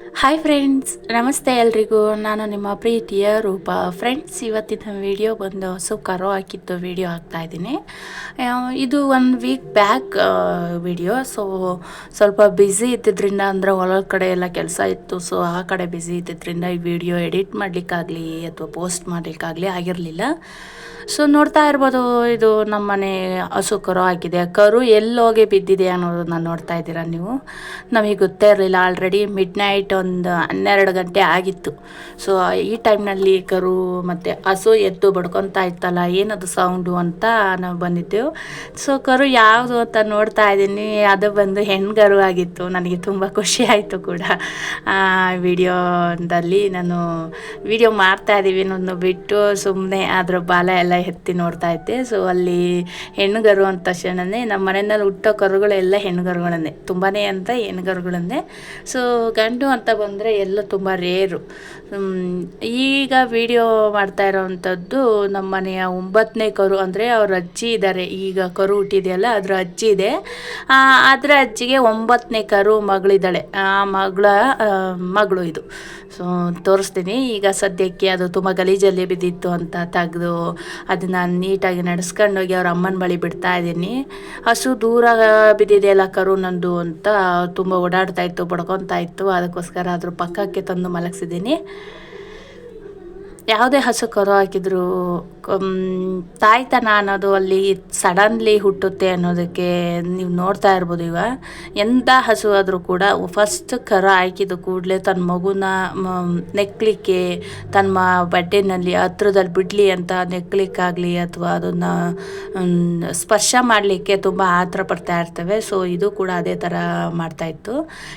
Hi friends ನಮಸ್ತೆ ಎಲ್ರಿಗೂ. ನಾನು ನಿಮ್ಮ ಪ್ರೀತಿಯ ರೂಪ. ಫ್ರೆಂಡ್ಸ್ ಇವತ್ತಿನ ವಿಡಿಯೋ ಬಂದು ಹಸು ಕರೋ ಹಾಕಿದ್ದು ವಿಡಿಯೋ ಹಾಕ್ತಾಯಿದ್ದೀನಿ ಇದು one week back video so ಸ್ವಲ್ಪ ಬ್ಯುಸಿ ಇದ್ದಿದ್ದರಿಂದ ಅಂದರೆ ಹೊಲದ ಕಡೆ ಎಲ್ಲ ಕೆಲಸ ಇತ್ತು. ಸೊ ಆ ಕಡೆ ಬ್ಯುಸಿ ಇದ್ದಿದ್ದರಿಂದ ಈ ವಿಡಿಯೋ ಎಡಿಟ್ ಮಾಡಲಿಕ್ಕಾಗಲಿ ಅಥವಾ ಪೋಸ್ಟ್ ಮಾಡಲಿಕ್ಕಾಗಲಿ ಆಗಿರಲಿಲ್ಲ. ಸೊ ನೋಡ್ತಾ ಇರ್ಬೋದು, ಇದು ನಮ್ಮನೆ ಹಸು ಕರು ಹಾಕಿದೆ ಕರು ಎಲ್ಲೋಗಿ ಬಿದ್ದಿದೆ ಅನ್ನೋದನ್ನ ನೋಡ್ತಾ ಇದ್ದೀರಾ ನೀವು? ನಮಗೆ ಗೊತ್ತೇ ಇರಲಿಲ್ಲ. ಆಲ್ರೆಡಿ ಮಿಡ್ ನೈಟ್ ಒಂದು ಹನ್ನೆರಡು ಗಂಟೆ ಆಗಿತ್ತು. ಸೊ ಈ ಟೈಮ್ನಲ್ಲಿ ಕರು ಮತ್ತು ಹಸು ಎದ್ದು ಬಡ್ಕೊತಾ ಇತ್ತಲ್ಲ, ಏನದು ಸೌಂಡು ಅಂತ ನಾವು ಬಂದಿದ್ದೆವು ಸೊ ಕರು ಯಾವುದು ಅಂತ ನೋಡ್ತಾ ಇದ್ದೀನಿ. ಅದು ಬಂದು ಹೆಣ್ಗರು ಆಗಿತ್ತು. ನನಗೆ ತುಂಬ ಖುಷಿ ಆಯಿತು ಕೂಡ. ವಿಡಿಯೋದಲ್ಲಿ ನಾನು ವಿಡಿಯೋ ಮಾಡ್ತಾ ಇದ್ದೀವಿ ನಾನು ಬಿಟ್ಟು ಸುಮ್ಮನೆ ಅದರ ಬಾಲ ಎಲ್ಲ ಎತ್ತಿ ನೋಡ್ತಾ ಇದ್ದೆ. ಸೊ ಅಲ್ಲಿ ಹೆಣ್ಣುಗರು ಅಂದ ತಕ್ಷಣನೇ ನಮ್ಮ ಮನೆಯಲ್ಲಿ ಹುಟ್ಟೋ ಕರುಗಳೆಲ್ಲ ಹೆಣ್ಣುಗರುಗಳನ್ನೇ ತುಂಬಾ ಅಂತ ಹೆಣ್ಣುಗರುಗಳನ್ನೇ ಸೊ ಗಂಡು ಅಂತ ಬಂದರೆ ಎಲ್ಲ ತುಂಬ ರೇರು. ಈಗ ವಿಡಿಯೋ ಮಾಡ್ತಾ ಇರೋವಂಥದ್ದು ನಮ್ಮ ಮನೆಯ ಒಂಬತ್ತನೇ ಕರು. ಅಂದರೆ ಅವ್ರ ಅಜ್ಜಿ ಇದ್ದಾರೆ. ಈಗ ಕರು ಹುಟ್ಟಿದೆಯಲ್ಲ, ಅದರ ಅಜ್ಜಿ ಇದೆ. ಅದರ ಅಜ್ಜಿಗೆ ಒಂಬತ್ತನೇ ಕರು ಮಗಳಿದ್ದಾಳೆ. ಆ ಮಗಳ ಮಗಳು ಇದು. ಸೊ ತೋರಿಸ್ತೀನಿ. ಈಗ ಸದ್ಯಕ್ಕೆ ಅದು ತುಂಬ ಗಲೀಜಲ್ಲಿ ಬಿದ್ದಿತ್ತು ಅಂತ ತೆಗೆದು ಅದನ್ನು ನೀಟಾಗಿ ನಡೆಸ್ಕೊಂಡೋಗಿ ಅವ್ರ ಅಮ್ಮನ ಬಳಿ ಬಿಡ್ತಾ ಇದ್ದೀನಿ. ಹಸು ದೂರ ಬಿದ್ದಿದೆಯಲ್ಲ ಕರು, ನಂದು ಅಂತ ತುಂಬ ಓಡಾಡ್ತಾ ಇತ್ತು, ಬಡ್ಕೊತಾ ಇತ್ತು. ಅದಕ್ಕೋಸ್ಕರ ಅದ್ರ ಪಕ್ಕಕ್ಕೆ ತಂದು ಮಲಗಿಸಿದ್ದೀನಿ. ಯಾವುದೇ ಹಸು ಕರು ಹಾಕಿದ್ರು ತಾಯ್ತನ ಅನ್ನೋದು ಅಲ್ಲಿ ಸಡನ್ಲಿ ಹುಟ್ಟುತ್ತೆ ಅನ್ನೋದಕ್ಕೆ ನೀವು ನೋಡ್ತಾ ಇರ್ಬೋದು ಈಗ. ಎಂಥ ಹಸು ಆದರೂ ಕೂಡ ಫಸ್ಟ್ ಕರು ಹಾಕಿದ ಕೂಡಲೇ ತನ್ನ ಮಗುನ ನೆಕ್ಲಿಕ್ಕೆ, ತನ್ನ ಬಡ್ಡೆನಲ್ಲಿ, ಹತ್ರದಲ್ಲಿ ಬಿಡಲಿ ಅಂತ ನೆಕ್ಲಿಕ್ಕಾಗಲಿ ಅಥವಾ ಅದನ್ನು ಸ್ಪರ್ಶ ಮಾಡಲಿಕ್ಕೆ ತುಂಬ ಆತರ ಪಡ್ತಾ ಇರ್ತವೆ. ಸೊ, ಇದು ಕೂಡ ಅದೇ ಥರ ಮಾಡ್ತಾಯಿತ್ತು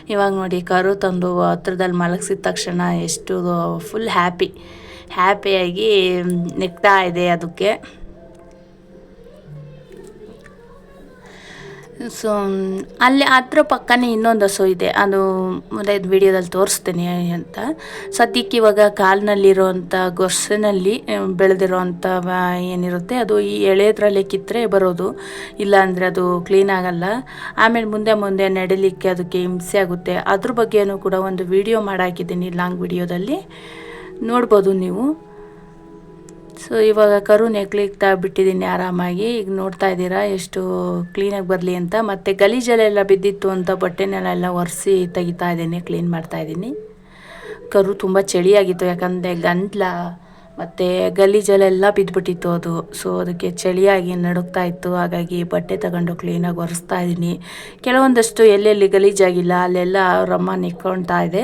ಇವಾಗ ನೋಡಿ ಕರು ತಂದು ಹತ್ರದಲ್ಲಿ ಮಲಗಿಸಿದ ತಕ್ಷಣ ಎಷ್ಟು, ಫುಲ್ ಹ್ಯಾಪಿ. ಹ್ಯಾಪಿಯಾಗಿ ನೆಗ್ತಾ ಇದೆ ಅದಕ್ಕೆ. ಸೊ ಅಲ್ಲಿ ಹತ್ರ ಪಕ್ಕನೇ ಇನ್ನೊಂದು ಹಸು ಇದೆ. ಅದು ಮುಂದೆ ವಿಡಿಯೋದಲ್ಲಿ ತೋರಿಸ್ತೀನಿ ಅಂತ. ಸದ್ಯಕ್ಕೆ ಇವಾಗ ಕಾಲಿನಲ್ಲಿರೋವಂಥ ಗೊರ್ಸಿನಲ್ಲಿ ಬೆಳೆದಿರೋವಂಥ ಏನಿರುತ್ತೆ, ಅದು ಈ ಎಳೆದ್ರಲ್ಲಿ ಕಿತ್ತರೆ ಬರೋದು. ಇಲ್ಲಾಂದರೆ ಅದು ಕ್ಲೀನ್ ಆಗಲ್ಲ. ಆಮೇಲೆ ಮುಂದೆ ಮುಂದೆ ನಡಿಲಿಕ್ಕೆ ಅದಕ್ಕೆ ಹಿಂಸೆ ಆಗುತ್ತೆ. ಅದ್ರ ಬಗ್ಗೆಯೂ ಕೂಡ ಒಂದು ವಿಡಿಯೋ ಮಾಡಾಕಿದ್ದೀನಿ ಲಾಂಗ್ ವಿಡಿಯೋದಲ್ಲಿ. ನೋಡ್ಬೋದು ನೀವು. ಸೊ ಇವಾಗ ಕರು ನೆಕ್ಲಿಕ್ತಾ ಬಿಟ್ಟಿದ್ದೀನಿ ಆರಾಮಾಗಿ. ಈಗ ನೋಡ್ತಾ ಇದ್ದೀರಾ ಎಷ್ಟು ಕ್ಲೀನಾಗಿ ಬರಲಿ ಅಂತ. ಮತ್ತು ಗಲೀಜಲ್ಲೆಲ್ಲ ಬಿದ್ದಿತ್ತು ಅಂತ ಬಟ್ಟೆನೆಲ್ಲ ಒರೆಸಿ ತೆಗಿತಾ ಇದ್ದೀನಿ ಕ್ಲೀನ್ ಮಾಡ್ತಾ ಇದ್ದೀನಿ. ಕರು ತುಂಬ ಚಳಿಯಾಗಿತ್ತು, ಯಾಕಂದರೆ ಗಂಟ್ಲ ಮತ್ತು ಗಲೀಜಲೆಲ್ಲ ಬಿದ್ದುಬಿಟ್ಟಿತ್ತು ಅದು. ಸೊ ಅದಕ್ಕೆ ಚಳಿಯಾಗಿ ನಡುಗ್ತಾ ಇತ್ತು. ಹಾಗಾಗಿ ಬಟ್ಟೆ ತಗೊಂಡು ಕ್ಲೀನಾಗಿ ಒರೆಸ್ತಾ ಇದ್ದೀನಿ. ಕೆಲವೊಂದಷ್ಟು ಎಲ್ಲೆಲ್ಲಿ ಗಲೀಜಾಗಿಲ್ಲ, ಅಲ್ಲೆಲ್ಲ ಅವ್ರಮ್ಮ ನಿಕ್ಕೊಳ್ತಾ ಇದೆ.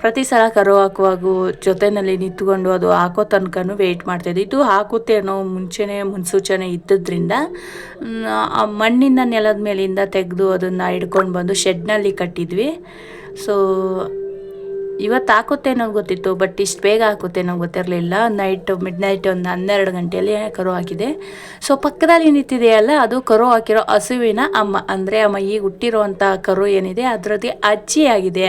ಪ್ರತಿ ಸಲ ಕರು ಹಾಕುವಾಗೂ ಜೊತೆಯಲ್ಲಿ ನಿಂತ್ಕೊಂಡು ಅದು ಹಾಕೋ ತನಕನೂ ವೆಯ್ಟ್ ಮಾಡ್ತಾಯಿದ್ದೆ ಇದು ಹಾಕುತ್ತೆ ಅನ್ನೋ ಮುಂಚೆನೇ ಮುನ್ಸೂಚನೆ ಇದ್ದದ್ರಿಂದ ಮಣ್ಣಿನ ನೆಲದ ಮೇಲಿಂದ ತೆಗೆದು ಅದನ್ನು ಹಿಡ್ಕೊಂಡು ಬಂದು ಶೆಡ್ನಲ್ಲಿ ಕಟ್ಟಿದ್ವಿ. ಸೊ ಇವತ್ತು ಹಾಕುತ್ತೇನೋ ಗೊತ್ತಿತ್ತು ಬಟ್ ಇಷ್ಟು ಬೇಗ ಹಾಕುತ್ತೆ ಅನ್ನೋ ಗೊತ್ತಿರಲಿಲ್ಲ. ನೈಟ್ ಮಿಡ್ ನೈಟ್ ಒಂದು ಹನ್ನೆರಡು ಗಂಟೆಯಲ್ಲಿ ಕರು ಹಾಕಿದೆ. ಸೊ ಪಕ್ಕದಲ್ಲಿ ನಿಂತಿದೆಯಲ್ಲ, ಅದು ಕರು ಹಾಕಿರೋ ಹಸುವಿನ ಅಮ್ಮ. ಅಂದರೆ ಅಮ್ಮ, ಈಗ ಹುಟ್ಟಿರುವಂಥ ಕರು ಏನಿದೆ, ಅದರದ್ದು ಅಜ್ಜಿ ಆಗಿದೆ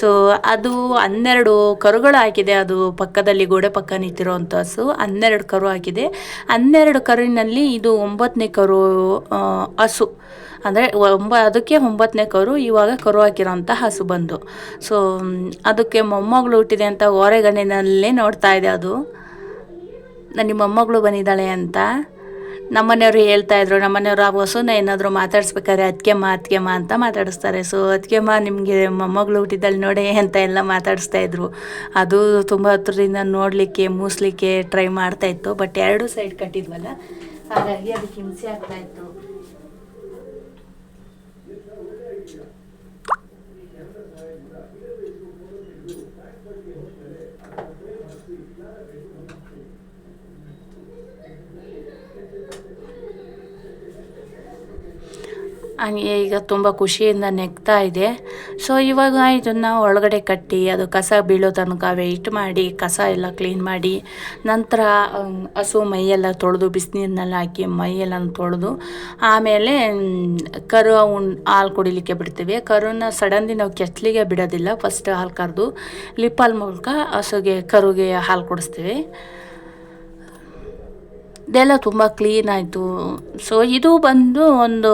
ಸೊ ಅದು ಹನ್ನೆರಡು ಕರುಗಳು ಹಾಕಿದೆ, ಅದು ಪಕ್ಕದಲ್ಲಿ ಗೋಡೆ ಪಕ್ಕ ನಿಂತಿರುವಂಥ ಹಸು. ಹನ್ನೆರಡು ಕರು ಹಾಕಿದೆ. ಹನ್ನೆರಡು ಕರುವಿನಲ್ಲಿ ಇದು ಒಂಬತ್ತನೇ ಕರು ಹಸು. ಅಂದರೆ ಒಂಬ, ಅದಕ್ಕೆ ಒಂಬತ್ತನೇ ಕರು ಇವಾಗ ಕರು ಹಾಕಿರೋಂಥ ಹಸು ಬಂದು ಸೊ ಅದಕ್ಕೆ ಮೊಮ್ಮಗಳು ಹುಟ್ಟಿದೆ ಅಂತ ಓರೆಗಣ್ಣಿನಲ್ಲೇ ನೋಡ್ತಾ ಇದೆ ಅದು. ನನ್ನ ಮೊಮ್ಮಗಳು ಬಂದಿದ್ದಾಳೆ ಅಂತ ನಮ್ಮನೆಯವರು ಹೇಳ್ತಾ ಇದ್ರು. ನಮ್ಮನೆಯವರು ಆ ಹಸುನ ಏನಾದರೂ ಮಾತಾಡಿಸ್ಬೇಕಾದ್ರೆ ಅದಕ್ಕೆಮ್ಮ ಅದಕ್ಕೆಮ್ಮ ಅಂತ ಮಾತಾಡಿಸ್ತಾರೆ. ಸೊ ಅದಕ್ಕೆಮ್ಮ ನಿಮಗೆ ಮೊಮ್ಮಗಳು ಹುಟ್ಟಿದಲ್ಲಿ ನೋಡಿ ಅಂತ ಎಲ್ಲ ಮಾತಾಡಿಸ್ತಾ ಇದ್ರು. ಅದು ತುಂಬ ಹತ್ರದಿಂದ ನೋಡಲಿಕ್ಕೆ, ಮೂಸ್ಲಿಕ್ಕೆ ಟ್ರೈ ಮಾಡ್ತಾ ಇತ್ತು. ಬಟ್ ಎರಡು ಸೈಡ್ ಕಟ್ಟಿದ್ವಲ್ಲ, ಹಾಗಾಗಿ ಅದಕ್ಕೆ ಹಿಂಸೆ ಆಗ್ತಾ ಹಂಗೆ ಈಗ ತುಂಬ ಖುಷಿಯಿಂದ ನೆಗ್ತಾ ಇದೆ. ಸೊ ಇವಾಗ ಇದನ್ನು ಒಳಗಡೆ ಕಟ್ಟಿ, ಅದು ಕಸ ಬೀಳೋ ತನಕ ವೆಯ್ಟ್ ಮಾಡಿ, ಕಸ ಎಲ್ಲ ಕ್ಲೀನ್ ಮಾಡಿ, ನಂತರ ಹಸು ಮೈಯೆಲ್ಲ ತೊಳೆದು, ಬಿಸಿನೀರಿನಲ್ಲಿ ಹಾಕಿ ಮೈಯೆಲ್ಲ ತೊಳೆದು, ಆಮೇಲೆ ಕರು ಹಾಲು ಕುಡಿಲಿಕ್ಕೆ ಬಿಡ್ತೀವಿ. ಕರುನ ಸಡನ್ಲಿ ನಾವು ಕೆಚ್ಚಲಿಗೆ ಬಿಡೋದಿಲ್ಲ. ಫಸ್ಟ್ ಹಾಲು ಕರೆದು ಲಿಪ್ಪಲ್ ಮೂಲಕ ಹಸುಗೆ, ಕರುಗೆ ಹಾಲು ಕುಡಿಸ್ತೀವಿ. ಇದೆಲ್ಲ ತುಂಬ ಕ್ಲೀನ್ ಆಯಿತು. ಸೊ ಇದು ಬಂದು ಒಂದು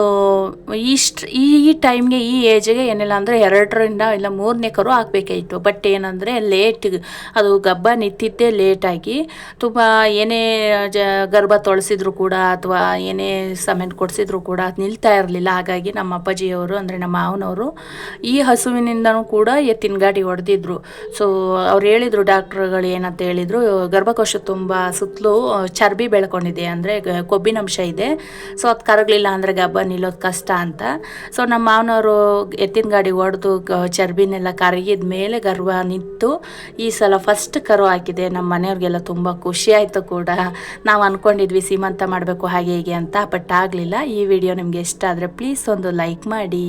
ಇಷ್ಟು, ಈ ಟೈಮ್ಗೆ ಈ ಏಜ್ಗೆ ಏನಿಲ್ಲ ಅಂದರೆ ಎರಡರಿಂದ ಇಲ್ಲ ಮೂರನೇ ಕರು ಹಾಕ್ಬೇಕಾಯಿತು ಬಟ್ ಏನಂದರೆ ಲೇಟ್ ಅದು ಗಬ್ಬ ನಿಂತಿದ್ದೇ ಲೇಟಾಗಿ ತುಂಬ ಏನೇ ಜ, ಗರ್ಭ ತೊಳೆಸಿದ್ರು ಕೂಡ ಅಥವಾ ಏನೇ ಸಮೆಂಟ್ ಕೊಡಿಸಿದ್ರು ಕೂಡ ಅದು ನಿಲ್ತಾ ಇರಲಿಲ್ಲ. ಹಾಗಾಗಿ ನಮ್ಮ ಅಪ್ಪಾಜಿಯವರು ಅಂದರೆ ನಮ್ಮ ಮಾವನವರು ಈ ಹಸುವಿನಿಂದನೂ ಕೂಡ ಎತ್ತಿನ ಗಾಡಿ ಹೊಡೆದಿದ್ರು. ಸೊ ಅವ್ರು ಹೇಳಿದರು ಡಾಕ್ಟ್ರುಗಳು ಏನಂತ ಹೇಳಿದರು, ಗರ್ಭಕೋಶ ತುಂಬ ಸುತ್ತಲೂ ಚರ್ಬಿ ಬೆಳ್ಕೊಂಡಿದೆ ಅಂದರೆ ಕೊಬ್ಬಿನಂಶ ಇದೆ. ಸೊ ಅದು ಕರಗಲಿಲ್ಲ ಅಂದರೆ ಗಬ್ಬ ನಿಲ್ಲೋದು ಕಷ್ಟ ಅಂತ. ಸೊ ನಮ್ಮ ಮಾವನವರು ಎತ್ತಿನ ಗಾಡಿ ಹೊಡೆದು ಚರ್ಬಿನೆಲ್ಲ ಕರಗಿದ ಮೇಲೆ ಗರ್ವ ನಿಂತು ಈ ಸಲ ಫಸ್ಟ್ ಕರು ಹಾಕಿದೆ. ನಮ್ಮ ಮನೆಯವ್ರಿಗೆಲ್ಲ ತುಂಬ ಖುಷಿ ಆಯಿತು ಕೂಡ. ನಾವು ಅಂದ್ಕೊಂಡಿದ್ವಿ ಸೀಮಂತ ಮಾಡಬೇಕು ಹಾಗೆ ಹೀಗೆ ಅಂತ ಬಟ್ ಆಗಲಿಲ್ಲ. ಈ ವಿಡಿಯೋ ನಿಮಗೆ ಇಷ್ಟ ಆದರೆ ಪ್ಲೀಸ್ ಒಂದು ಲೈಕ್ ಮಾಡಿ.